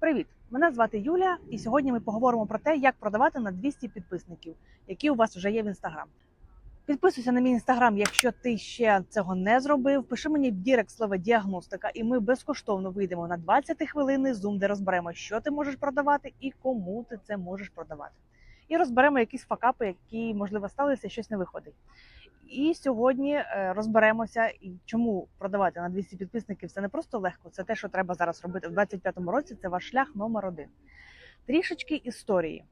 Привіт! Мене звати Юля, і сьогодні ми поговоримо про те, як продавати на 200 підписників, які у вас вже є в інстаграм. Підписуйся на мій інстаграм, якщо ти ще цього не зробив. Пиши мені в Дірект слово діагностика, і ми безкоштовно вийдемо на 20 хвилин Zoom, де розберемо, що ти можеш продавати і кому ти це можеш продавати. І розберемо якісь факапи, які можливо сталися, щось не виходить. І сьогодні е, розберемося, чому продавати на 200 підписників це не просто легко, це те, що треба зараз робити в 25-му році. Це ваш шлях номер один. Трішечки історії.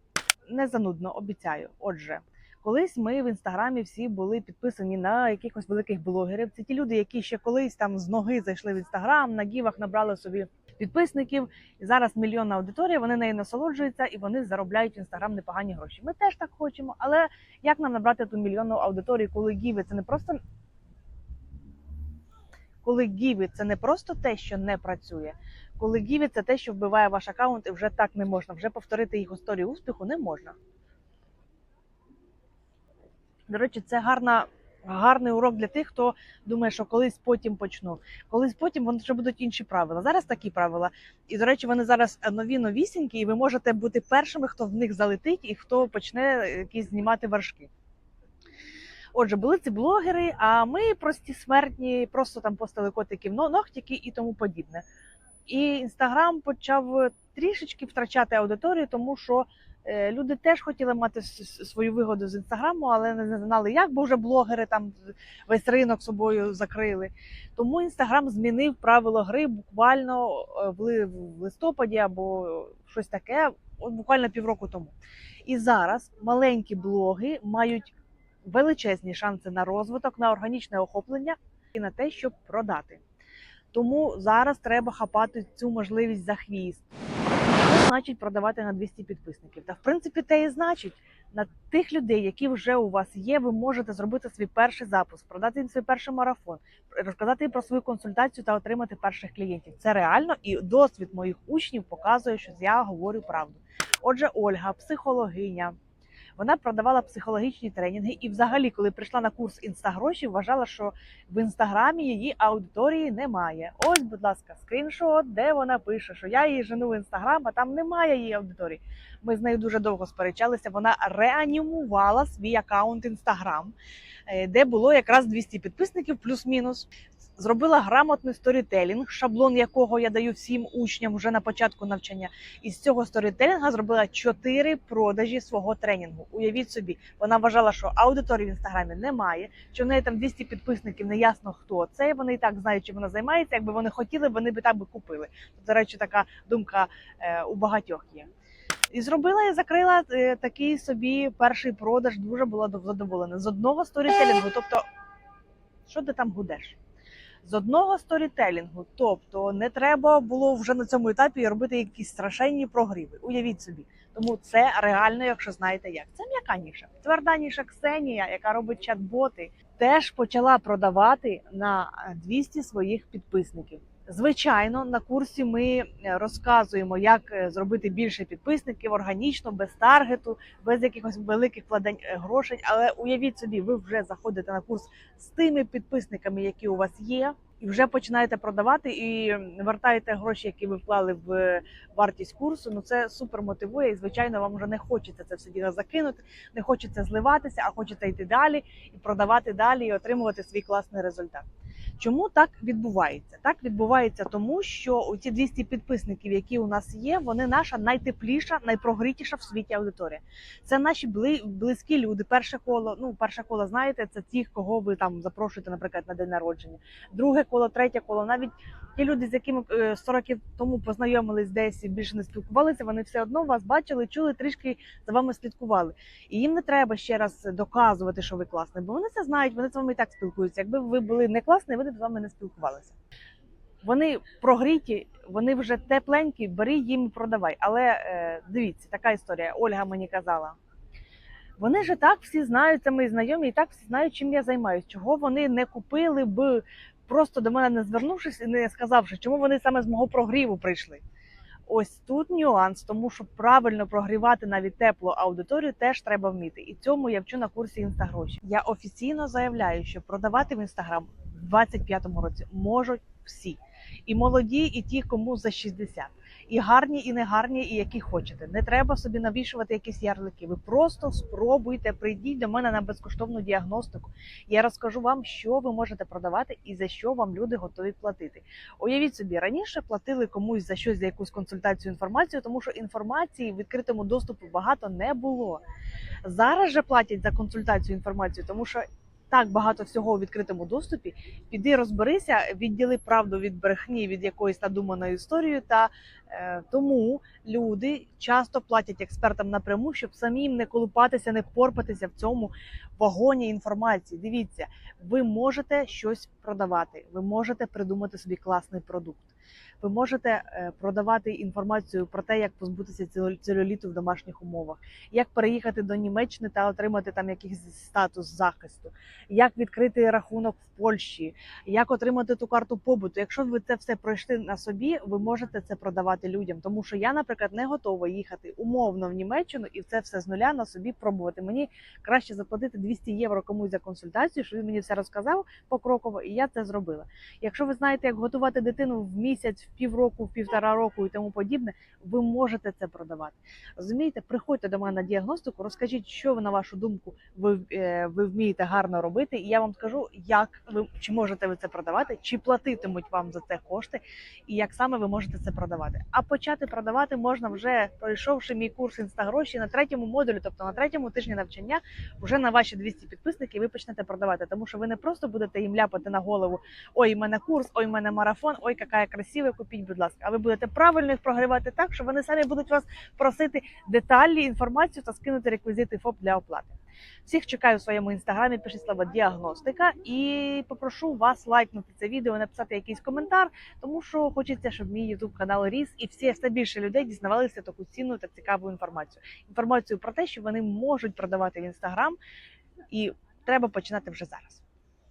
Не занудно, обіцяю. Отже, колись ми в інстаграмі всі були підписані на якихось великих блогерів. Це ті люди, які ще колись там з ноги зайшли в інстаграм, на гівах набрали собі підписників. І зараз мільйонна аудиторія, вони нею насолоджуються і вони заробляють в інстаграм непогані гроші. Ми теж так хочемо, але як нам набрати ту мільйонну аудиторію, коли гіви це не просто коли гіві це не просто те, що не працює, коли гіві це те, що вбиває ваш аккаунт, і вже так не можна, вже повторити їх історію успіху не можна. До речі, це гарна, гарний урок для тих, хто думає, що колись потім почну. Колись потім вони вже будуть інші правила. Зараз такі правила. І, до речі, вони зараз нові новісінькі, і ви можете бути першими, хто в них залетить і хто почне якісь знімати вершки. Отже, були ці блогери, а ми прості смертні, просто там постили котиків, но- ногтики і тому подібне. І інстаграм почав трішечки втрачати аудиторію, тому що е, люди теж хотіли мати свою вигоду з інстаграму, але не знали, як, бо вже блогери там весь ринок собою закрили. Тому інстаграм змінив правило гри буквально е, в листопаді або щось таке, от буквально півроку тому. І зараз маленькі блоги мають величезні шанси на розвиток, на органічне охоплення і на те, щоб продати. Тому зараз треба хапати цю можливість за хвіст. Значить продавати на 200 підписників? Та в принципі те і значить. На тих людей, які вже у вас є, ви можете зробити свій перший запуск, продати їм свій перший марафон, розказати їм про свою консультацію та отримати перших клієнтів. Це реально, і досвід моїх учнів показує, що я говорю правду. Отже, Ольга, психологиня, вона продавала психологічні тренінги, і, взагалі, коли прийшла на курс інстагроші, вважала, що в інстаграмі її аудиторії немає. Ось, будь ласка, скріншот, де вона пише, що я її жену в інстаграм, а там немає її аудиторії. Ми з нею дуже довго сперечалися. Вона реанімувала свій аккаунт інстаграм, е, де було якраз 200 підписників, плюс-мінус. Зробила грамотний сторітелінг, шаблон якого я даю всім учням вже на початку навчання. І з цього сторітелінга зробила 4 продажі свого тренінгу. Уявіть собі, вона вважала, що аудиторії в інстаграмі немає, що в неї там 200 підписників, не ясно хто це. Вони і так знають, чим вона займається. Якби вони хотіли, вони б так би купили. До речі, така думка е, у багатьох є. І зробила і закрила е, такий собі перший продаж. Дуже була задоволена з одного сторітелінгу. Тобто, що ти там гудеш? З одного сторітелінгу, тобто не треба було вже на цьому етапі робити якісь страшенні прогріви. Уявіть собі. Тому це реально, якщо знаєте як. Це м'яка ніша. Тверда ніша Ксенія, яка робить чат-боти, теж почала продавати на 200 своїх підписників. Звичайно, на курсі ми е, розказуємо, як е, зробити більше підписників органічно, без таргету, без якихось великих вкладень е, грошей. Але уявіть собі, ви вже заходите на курс з тими підписниками, які у вас є, і вже починаєте продавати і вертаєте гроші, які ви вклали в вартість курсу. Ну це супер мотивує. І звичайно, вам вже не хочеться це все діло закинути, не хочеться зливатися, а хочеться йти далі і продавати далі, і отримувати свій класний результат. Чому так відбувається? Так відбувається тому, що ці 200 підписників, які у нас є, вони наша найтепліша, найпрогрітіша в світі аудиторія. Це наші близькі люди. Перше коло, ну перше коло, знаєте, це ті, кого ви там запрошуєте, наприклад, на день народження. Друге коло, третє коло, навіть ті люди, з якими е, 100 років тому познайомились десь і більше не спілкувалися, вони все одно вас бачили, чули, трішки за вами слідкували. І їм не треба ще раз доказувати, що ви класний, бо вони це знають, вони з вами і так спілкуються. Якби ви були не класні, вони б з вами не спілкувалися. Вони прогріті, вони вже тепленькі, бери їм і продавай. Але е, дивіться, така історія. Ольга мені казала. Вони ж так всі знають, це мої знайомі, і так всі знають, чим я займаюся. Чого вони не купили б, просто до мене не звернувшись і не сказавши, чому вони саме з мого прогріву прийшли. Ось тут нюанс, тому що правильно прогрівати навіть теплу аудиторію теж треба вміти. І цьому я вчу на курсі інстагроші. Я офіційно заявляю, що продавати в інстаграм в 25-му році можуть всі. і молоді, і ті, кому за 60. І гарні, і негарні, і які хочете. Не треба собі навішувати якісь ярлики. Ви просто спробуйте, прийдіть до мене на безкоштовну діагностику. Я розкажу вам, що ви можете продавати і за що вам люди готові платити. Уявіть собі, раніше платили комусь за щось за якусь консультацію інформацію, тому що інформації в відкритому доступу багато не було. Зараз же платять за консультацію інформацію, тому що так багато всього у відкритому доступі. Піди розберися, відділи правду від брехні, від якоїсь надуманої історії. Та е, тому люди часто платять експертам напряму, щоб самим не колупатися, не порпатися в цьому вагоні інформації. Дивіться, ви можете щось продавати, ви можете придумати собі класний продукт. Ви можете е, продавати інформацію про те, як позбутися целю- целюліту в домашніх умовах, як переїхати до Німеччини та отримати там якийсь статус захисту, як відкрити рахунок в Польщі, як отримати ту карту побуту. Якщо ви це все пройшли на собі, ви можете це продавати людям. Тому що я, наприклад, не готова їхати умовно в Німеччину і це все з нуля на собі пробувати. Мені краще заплатити 200 євро комусь за консультацію, що він мені все розказав покроково, і я це зробила. Якщо ви знаєте, як готувати дитину в місяць, в півроку, в півтора року і тому подібне, ви можете це продавати. Розумієте, приходьте до мене на діагностику, розкажіть, що ви на вашу думку ви, е, ви вмієте гарно робити, і я вам скажу, як ви чи можете ви це продавати, чи платитимуть вам за це кошти, і як саме ви можете це продавати. А почати продавати можна вже пройшовши мій курс інстагроші на третьому модулі, тобто на третьому тижні навчання, вже на ваші 200 підписників ви почнете продавати, тому що ви не просто будете їм ляпати на голову ой, в мене курс, ой, в мене марафон, ой, яка я красива, купіть, будь ласка. А ви будете правильно їх програвати так, що вони самі будуть вас просити деталі, інформацію та скинути реквізити ФОП для оплати. Всіх чекаю у своєму інстаграмі, пишіть слово діагностика і попрошу вас лайкнути це відео, написати якийсь коментар, тому що хочеться, щоб мій ютуб канал ріс і всі все більше людей дізнавалися таку цінну та цікаву інформацію. Інформацію про те, що вони можуть продавати в інстаграм, і треба починати вже зараз.